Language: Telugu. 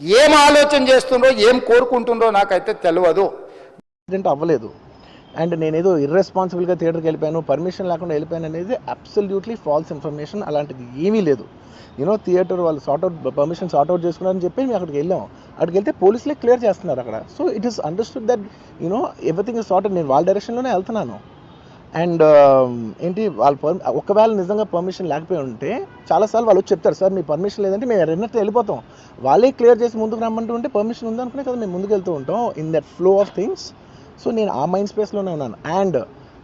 ఏం ఆలోచన చేస్తుండ్రో ఏం కోరుకుంటుండ్రో నాకైతే తెలియదు యాక్సిడెంట్ అవ్వలేదు. అండ్ నేనేదో ఇర్రెస్పాన్సిబుల్గా థియేటర్కి వెళ్ళిపోయాను పర్మిషన్ లేకుండా వెళ్ళిపోయాను అనేది అబ్సల్యూట్లీ ఫాల్స్ ఇన్ఫర్మేషన్ అలాంటిది ఏమీ లేదు. యూనో థియేటర్ వాళ్ళు sort out permission sort out చేసుకున్నారని చెప్పి మేము అక్కడికి వెళ్ళాం. అక్కడికి వెళ్తే పోలీసులే క్లియర్ చేస్తున్నారు అక్కడ. So it is understood that you know everything is sorted నేను వాళ్ళ డైరెక్షన్లోనే వెళ్తున్నాను. అండ్ ఏంటి వాళ్ళ పర్ ఒకవేళ నిజంగా పర్మిషన్ లేకపోయి ఉంటే చాలాసార్లు వాళ్ళు వచ్చి చెప్తారు సార్ మీ పర్మిషన్ లేదంటే మేము రెండింటి వెళ్ళిపోతాం. వాళ్ళే క్లియర్ చేసి ముందుకు రమ్మంటూ ఉంటే పర్మిషన్ ఉందనుకునే కదా మేము ముందుకు వెళ్తూ ఉంటాం in that flow of things. So నేను ఆ మైండ్ స్పేస్లోనే ఉన్నాను. అండ్